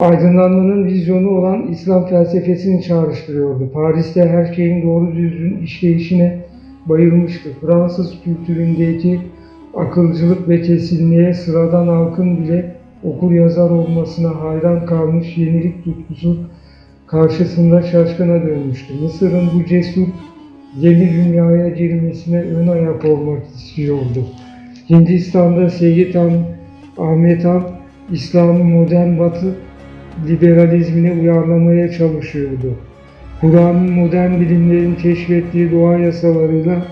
Aydınlanmanın vizyonu olan İslam felsefesini çağrıştırıyordu. Paris'te her şeyin doğru düzgün işleyişine bayılmıştı. Fransız kültüründeki akılcılık ve kesinliğe sıradan halkın bile okur yazar olmasına hayran kalmış yenilik tutkusu karşısında şaşkına dönmüştü. Mısır'ın bu cesur yeni dünyaya girmesine ön ayak olmak istiyordu. Hindistan'da Seyyid Han, Ahmet Han, İslam'ı modern batı liberalizmine uyarlamaya çalışıyordu. Kur'an'ın modern bilimlerin keşfettiği doğa yasalarıyla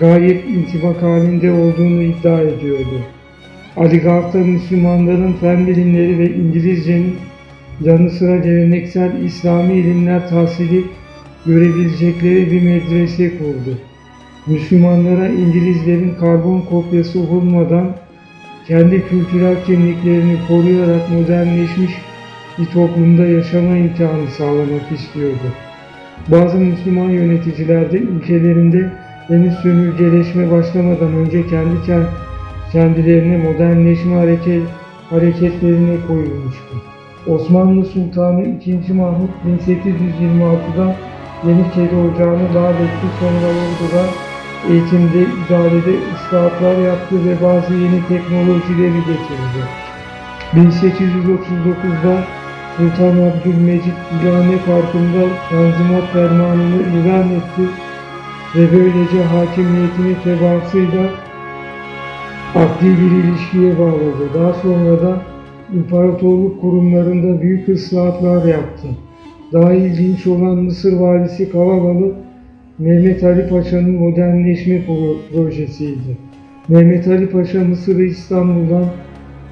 gayet intibak halinde olduğunu iddia ediyordu. Aligarh'ta Müslümanların fen bilimleri ve İngilizcenin yanı sıra geleneksel İslami ilimler tahsili görebilecekleri bir medrese kurdu. Müslümanlara İngilizlerin karbon kopyası olmadan kendi kültürel kimliklerini koruyarak modernleşmiş bir toplumda yaşama imkanı sağlamak istiyordu. Bazı Müslüman yöneticiler de ülkelerinde henüz sömürgeleşme başlamadan önce kendi ke- kendilerine modernleşme hareket, hareketlerine koyulmuştu. Osmanlı Sultanı II. Mahmut 1826'da Yeniçeri Ocağı'nı lağvetti sonra orduda eğitimde, idarede ıslahatlar yaptı ve bazı yeni teknolojileri getirdi. 1839'da Sultan Abdülmecit Gülhane Parkı'nda Tanzimat Fermanı'nı ilan etti ve böylece hakimiyetini tebaasıyla akli bir ilişkiye bağladı. Daha sonra da imparatorluk kurumlarında büyük ıslahatlar yaptı. Daha ilginç olan Mısır valisi Kavagalı, Mehmet Ali Paşa'nın modernleşme pro- projesiydi. Mehmet Ali Paşa Mısır'ı İstanbul'dan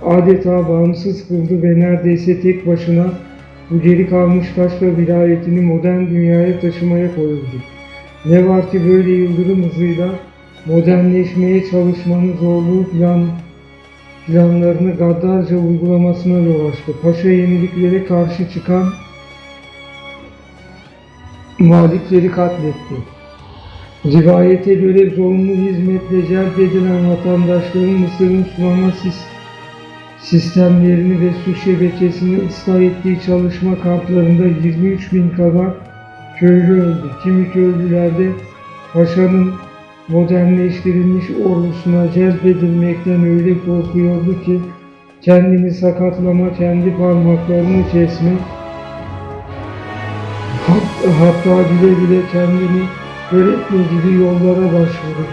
adeta bağımsız kıldı ve neredeyse tek başına bu geri kalmış taşra vilayetini modern dünyaya taşımaya koyuldu. Ne var ki böyle yıldırım hızıyla modernleşmeye çalışmanın zorluğu plan, planlarını gaddarca uygulamasına yol açtı. Paşa yeniliklere karşı çıkan muhalifleri katletti. Rivayete göre zorunlu hizmetle celp edilen vatandaşların Mısır'ın sulama sis- sistemlerini ve su şebekesini ıslah ettiği çalışma kamplarında 23 bin kadar köylü öldü. Kimi köylülerde paşanın modernleştirilmiş ordusuna celp edilmekten öyle korkuyordu ki kendini sakatlama, kendi parmaklarını kesme, hat- hatta bile bile kendini öğretme gibi yollara başvurur,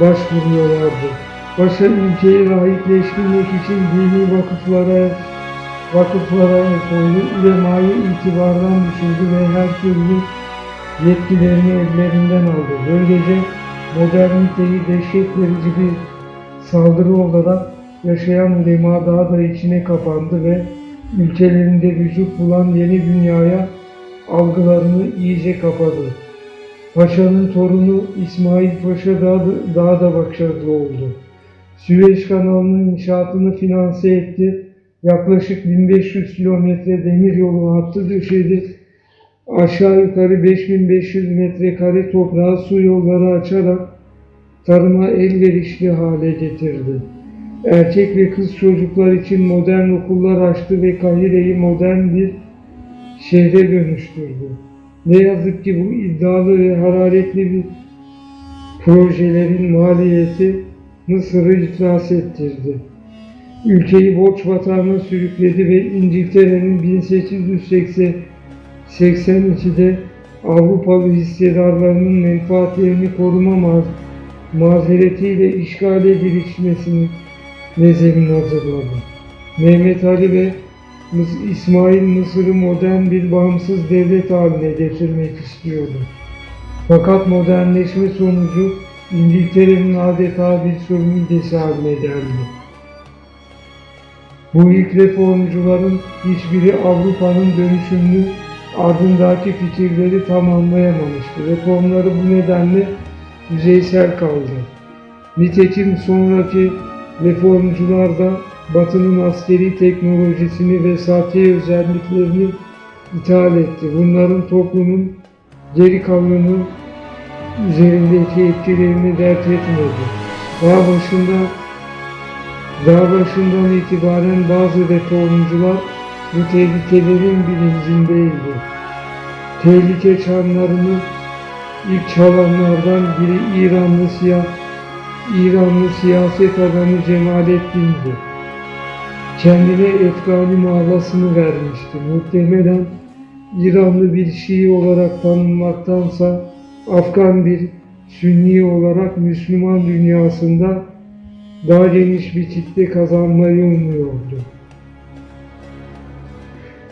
başvuruyorlardı. Paşa ülkeyi rahipleştirmek için dini vakıflara vakıflara el koydu, ulemayı itibardan düşürdü ve her türlü yetkilerini ellerinden aldı. Böylece moderniteyi dehşet verici bir saldırı olarak yaşayan ulema daha da içine kapandı ve ülkelerinde vücut bulan yeni dünyaya algılarını iyice kapadı. Paşa'nın torunu İsmail Paşa daha da, daha da başarılı oldu. Süveyş kanalının inşaatını finanse etti. Yaklaşık 1500 kilometre demir yolu hattı döşedi. Aşağı yukarı 5500 metrekare toprağa su yolları açarak tarıma elverişli hale getirdi. Erkek ve kız çocuklar için modern okullar açtı ve Kahire'yi modern bir şehre dönüştürdü. Ne yazık ki bu iddialı ve hararetli bir projelerin maliyeti Mısır'ı iflas ettirdi. Ülkeyi borç batağına sürükledi ve İngiltere'nin 1882'de Avrupalı hissedarlarının menfaatlerini koruma ma mazeretiyle işgale girişmesini nezemin hazırladı. Mehmet Ali ve İsmail Mısır'ı modern bir bağımsız devlet haline getirmek istiyordu. Fakat modernleşme sonucu İngiltere'nin adeta bir sömürgesi haline geldi. Bu ilk reformcuların hiçbiri Avrupa'nın dönüşümünü ardındaki fikirleri tamamlayamamıştı. Reformları bu nedenle yüzeysel kaldı. Nitekim sonraki reformcular da Batı'nın askeri teknolojisini ve sahte özelliklerini ithal etti. Bunların toplumun geri kalanı üzerindeki etkilerini dert etmedi. Daha başında daha başından itibaren bazı reformcular bu tehlikelerin bilincindeydi. Tehlike çanlarını ilk çalanlardan biri İranlı siyah İranlı siyaset adamı Cemalettin'di. Kendine Efgani mağlasını vermişti. Muhtemelen İranlı bir Şii olarak tanınmaktansa Afgan bir Sünni olarak Müslüman dünyasında daha geniş bir kitle kazanmayı umuyordu.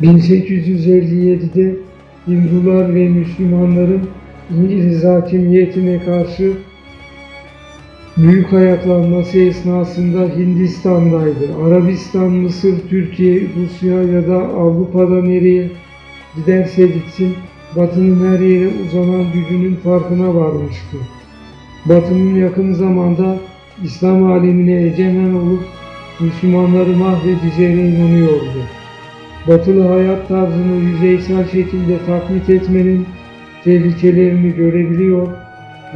1857'de Hindular ve Müslümanların İngiliz hakimiyetine karşı büyük ayaklanması esnasında Hindistan'daydı. Arabistan, Mısır, Türkiye, Rusya ya da Avrupa'da nereye giderse gitsin Batı'nın her yere uzanan gücünün farkına varmıştı. Batı'nın yakın zamanda İslam alemine egemen olup Müslümanları mahvedeceğine inanıyordu. Batılı hayat tarzını yüzeysel şekilde taklit etmenin tehlikelerini görebiliyor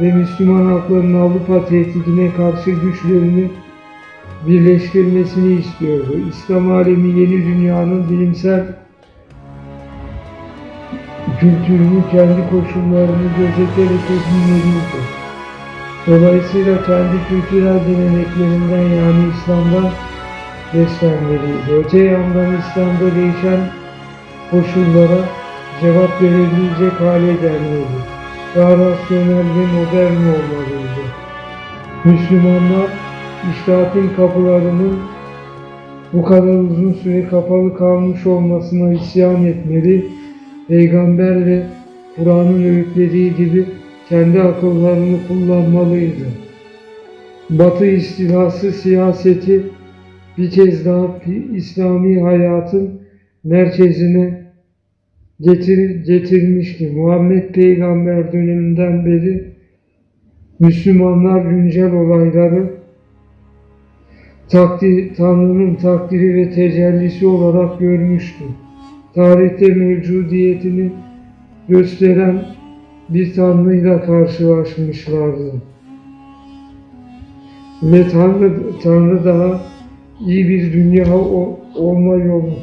ve Müslüman halkların Avrupa tehdidine karşı güçlerini birleştirmesini istiyordu. İslam alemi yeni dünyanın bilimsel kültürünü kendi koşullarını gözeterek edinmeliydi. Dolayısıyla kendi kültürel geleneklerinden yani İslam'dan beslenmeliydi. Öte yandan İslam'da değişen koşullara cevap verebilecek hale gelmeli. Daha rasyonel ve modern olmalıydı. Müslümanlar iştahatin kapılarının bu kadar uzun süre kapalı kalmış olmasına isyan etmeli, Peygamber ve Kur'an'ın öğütlediği gibi kendi akıllarını kullanmalıydı. Batı istilası siyaseti bir kez daha İslami hayatın merkezine getir, getirmişti. Muhammed Peygamber döneminden beri Müslümanlar güncel olayları takdir, Tanrı'nın takdiri ve tecellisi olarak görmüştü. Tarihte mevcudiyetini gösteren bir Tanrı'yla karşılaşmışlardı. Ve Tanrı, Tanrı daha iyi bir dünya olma yolu,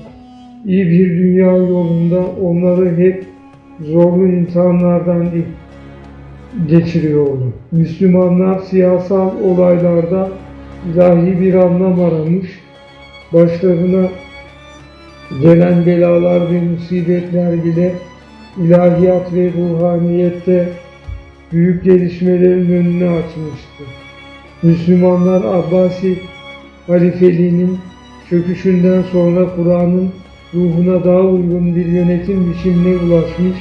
iyi bir dünya yolunda onları hep zorlu imtihanlardan ge- geçiriyordu. Müslümanlar siyasal olaylarda ilahi bir anlam aramış, başlarına gelen belalar ve musibetler bile ilahiyat ve ruhaniyette büyük gelişmelerin önünü açmıştı. Müslümanlar Abbasi halifeliğinin çöküşünden sonra Kur'an'ın ruhuna daha uygun bir yönetim biçimine ulaşmış,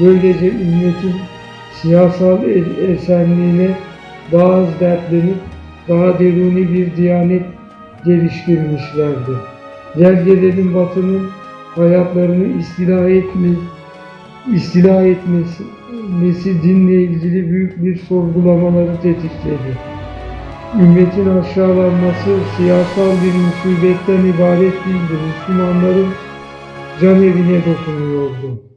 böylece ümmetin siyasal esenliğine daha az dertlenip daha deruni bir diyanet geliştirmişlerdi. Gergelerin batının hayatlarını istila etme, istila etmesi etmesi dinle ilgili büyük bir sorgulamaları tetikledi. Ümmetin aşağılanması siyasal bir musibetten ibaret değildi. Müslümanların can evine dokunuyordu.